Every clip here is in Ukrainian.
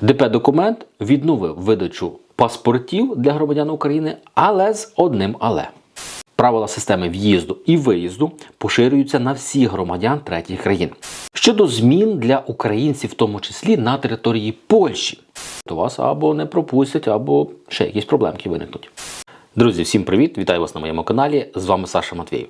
ДП документ відновив видачу паспортів для громадян України, але з одним але. Правила системи в'їзду і виїзду поширюються на всіх громадян третіх країн. Щодо змін для українців, в тому числі на території Польщі, то вас або не пропустять, або ще якісь проблемки виникнуть. Друзі, всім привіт! Вітаю вас на моєму каналі. З вами Саша Матвєєв.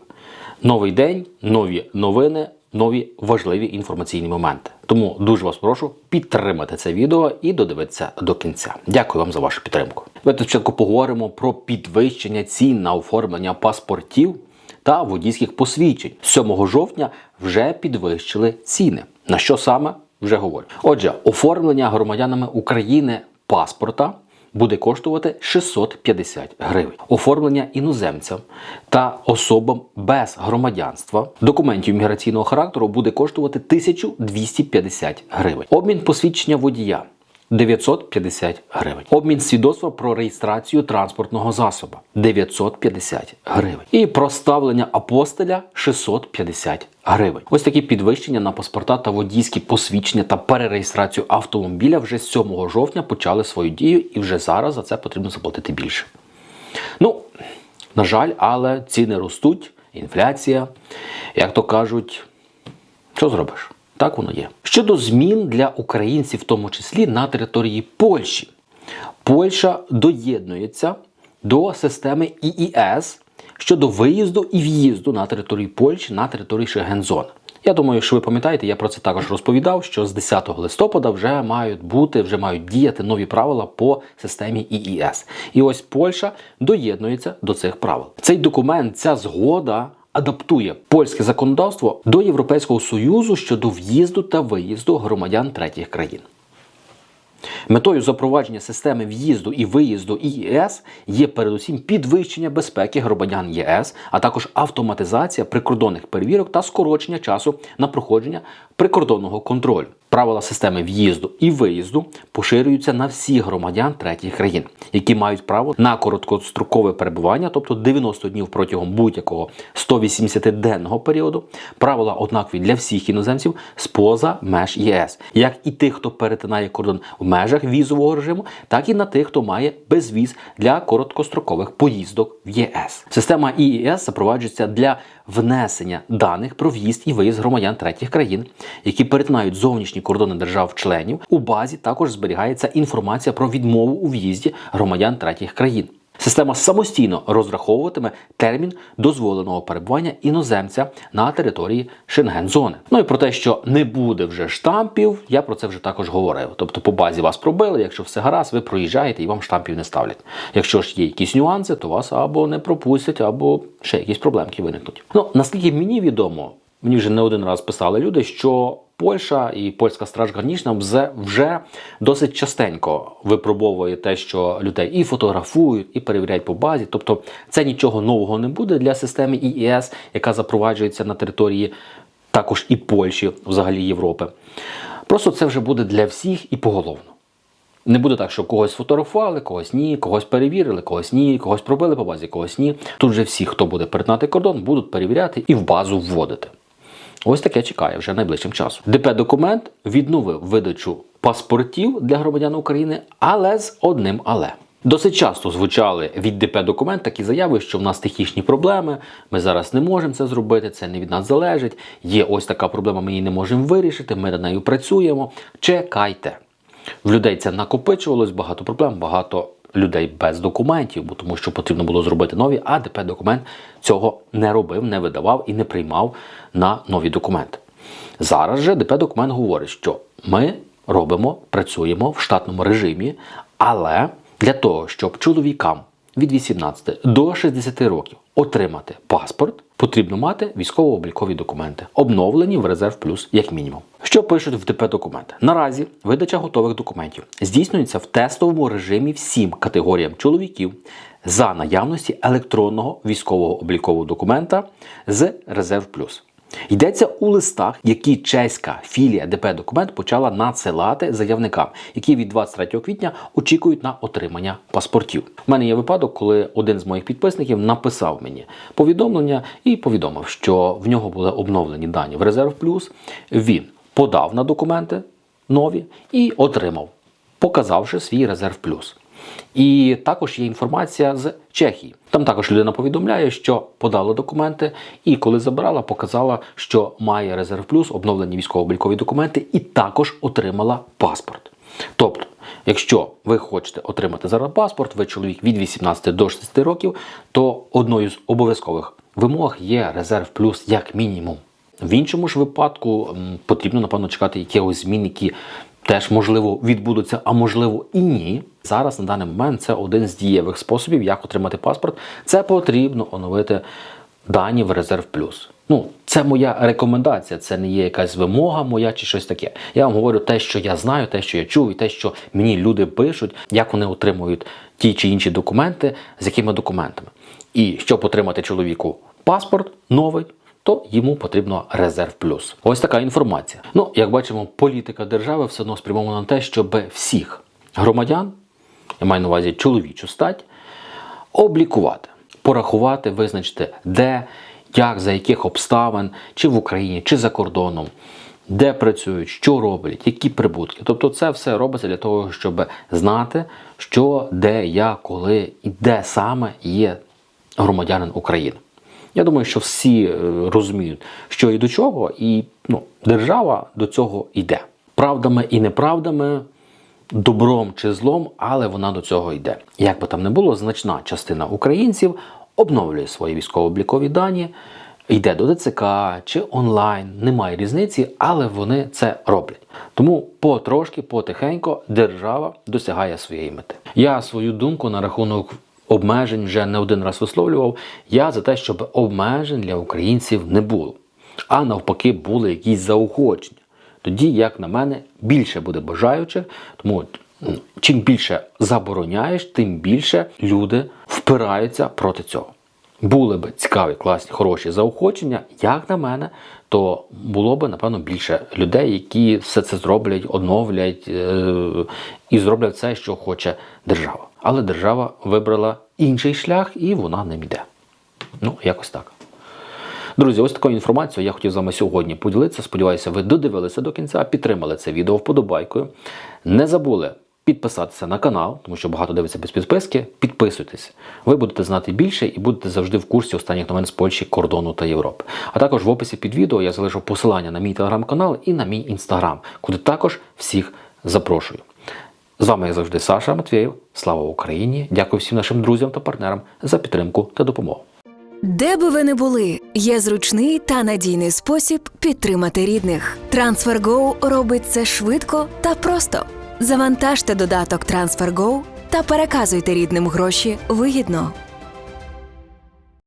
Новий день, нові новини, нові важливі інформаційні моменти. Тому дуже вас прошу підтримати це відео і додивитися до кінця. Дякую вам за вашу підтримку. Давайте спочатку поговоримо про підвищення цін на оформлення паспортів та водійських посвідчень. 7 жовтня вже підвищили ціни. На що саме вже говорю. Отже, оформлення громадянами України паспорта буде коштувати 650 гривень. Оформлення іноземцям та особам без громадянства документів міграційного характеру буде коштувати 1250 гривень. Обмін посвідчення водія 950 гривень. Обмін свідоцтва про реєстрацію транспортного засобу 950 гривень. І проставлення апостиля 650 гривень. Ось такі підвищення на паспорта та водійські посвідчення та перереєстрацію автомобіля вже з 7 жовтня почали свою дію, і вже зараз за це потрібно заплатити більше. Ну, на жаль, але ціни ростуть, інфляція, як то кажуть, що зробиш? Так воно є. Щодо змін для українців, в тому числі на території Польщі, Польща доєднується до системи ІІС щодо виїзду і в'їзду на територію Польщі на території Шенгензони. Я думаю, що ви пам'ятаєте, я про це також розповідав, що з 10 листопада вже мають бути, вже мають діяти нові правила по системі ІІС. І ось Польща доєднується до цих правил. Цей документ, ця згода адаптує польське законодавство до Європейського союзу щодо в'їзду та виїзду громадян третіх країн. Метою запровадження системи в'їзду і виїзду ЄС є передусім підвищення безпеки громадян ЄС, а також автоматизація прикордонних перевірок та скорочення часу на проходження прикордонного контролю. Правила системи в'їзду і виїзду поширюються на всіх громадян третіх країн, які мають право на короткострокове перебування, тобто 90 днів протягом будь-якого 180-денного періоду. Правила однакові для всіх іноземців з-поза меж ЄС, як і тих, хто перетинає кордон в межах візового режиму, так і на тих, хто має безвіз для короткострокових поїздок в ЄС. Система ІІС запроваджується для внесення даних про в'їзд і виїзд громадян третіх країн, які перетинають зовнішні кордони держав-членів. У базі також зберігається інформація про відмову у в'їзді громадян третіх країн. Система самостійно розраховуватиме термін дозволеного перебування іноземця на території Шенген-зони. Ну і про те, що не буде вже штампів, я про це вже також говорив. Тобто по базі вас пробили, якщо все гаразд, ви проїжджаєте і вам штампів не ставлять. Якщо ж є якісь нюанси, то вас або не пропустять, або ще якісь проблемки виникнуть. Ну наскільки мені відомо, мені вже не один раз писали люди, що Польща і польська страж гранічна вже, досить частенько випробовує те, що людей і фотографують, і перевіряють по базі. Тобто це нічого нового не буде для системи ІІС, яка запроваджується на території також і Польщі, взагалі Європи. Просто це вже буде для всіх і поголовно. Не буде так, що когось сфотографували, когось ні, когось перевірили, когось ні, когось пробили по базі, когось ні. Тут же всі, хто буде перетинати кордон, будуть перевіряти і в базу вводити. Ось таке чекає вже найближчим часом. ДП документ відновив видачу паспортів для громадян України, але з одним але. Досить часто звучали від ДП документ такі заяви, що в нас технічні проблеми, ми зараз не можемо це зробити, це не від нас залежить. Є ось така проблема, ми її не можемо вирішити, ми над нею працюємо. Чекайте. В людей це накопичувалось, багато проблем, багато людей без документів, бо тому що потрібно було зробити нові, а ДП документ цього не робив, не видавав і не приймав на нові документи. Зараз же ДП документ говорить, що ми робимо, працюємо в штатному режимі, але для того, щоб чоловікам від 18 до 60 років отримати паспорт, потрібно мати військово-облікові документи, обновлені в резерв плюс як мінімум. Що пишуть в ДП документи? Наразі видача готових документів здійснюється в тестовому режимі всім категоріям чоловіків за наявності електронного військового облікового документа з резерв плюс. Йдеться у листах, які чеська філія ДП документ почала надсилати заявникам, які від 23 квітня очікують на отримання паспортів. У мене є випадок, коли один з моїх підписників написав мені повідомлення і повідомив, що в нього були обновлені дані в резерв плюс. Він подав на документи нові і отримав показавши свій резерв плюс. І також є інформація з Чехії. Там також людина повідомляє, що подала документи, і коли забрала, показала, що має резерв плюс, обновлені військово-облікові документи, і також отримала паспорт. Тобто, якщо ви хочете отримати зараз паспорт, ви чоловік від 18 до 60 років, то одною з обов'язкових вимог є резерв плюс як мінімум. В іншому ж випадку потрібно, напевно, чекати якихось змін, які теж можливо відбудуться, а можливо і ні. Зараз на даний момент це один з дієвих способів, як отримати паспорт. Це потрібно оновити дані в резерв плюс. Ну, це моя рекомендація, це не є якась вимога моя чи щось таке. Я вам говорю те, що я знаю, те, що я чув, і те, що мені люди пишуть, як вони отримують ті чи інші документи, з якими документами. І щоб отримати чоловіку паспорт новий, то йому потрібно резерв плюс. Ось така інформація. Ну, як бачимо, політика держави все одно спрямована на те, щоб всіх громадян, я маю на увазі чоловічу стать, облікувати, порахувати, визначити, де, як, за яких обставин, чи в Україні, чи за кордоном, де працюють, що роблять, які прибутки. Тобто, це все робиться для того, щоб знати, що, де, як, коли і де саме є громадянин України. Я думаю, що всі е, розуміють, що і до чого, і ну, держава до цього йде. Правдами і неправдами, добром чи злом, але вона до цього йде. Як би там не було, значна частина українців обновлює свої військово-облікові дані, йде до ДЦК чи онлайн, немає різниці, але вони це роблять. Тому потрошки, потихенько держава досягає своєї мети. Я свою думку на рахунок обмежень вже не один раз висловлював. Я за те, щоб обмежень для українців не було, а навпаки, були якісь заохочення. Тоді, як на мене, більше буде бажаючих, тому чим більше забороняєш, тим більше люди впираються проти цього. Були б цікаві, класні, хороші заохочення, як на мене, то було б, напевно, більше людей, які все це зроблять, оновлять е- і зроблять все, що хоче держава. Але держава вибрала інший шлях і вона ним йде. Ну, якось так. Друзі, ось такою інформацією я хотів з вами сьогодні поділитися. Сподіваюся, ви додивилися до кінця, підтримали це відео вподобайкою. Не забули підписатися на канал, тому що багато дивиться без підписки. Підписуйтесь. Ви будете знати більше і будете завжди в курсі останніх новин з Польщі, кордону та Європи. А також в описі під відео я залишу посилання на мій телеграм-канал і на мій інстаграм, куди також всіх запрошую. З вами як завжди Саша Матвєєв. Слава Україні! Дякую всім нашим друзям та партнерам за підтримку та допомогу. Де би ви не були, є зручний та надійний спосіб підтримати рідних. TransferGo робить це швидко та просто. Завантажте додаток TransferGo та переказуйте рідним гроші вигідно.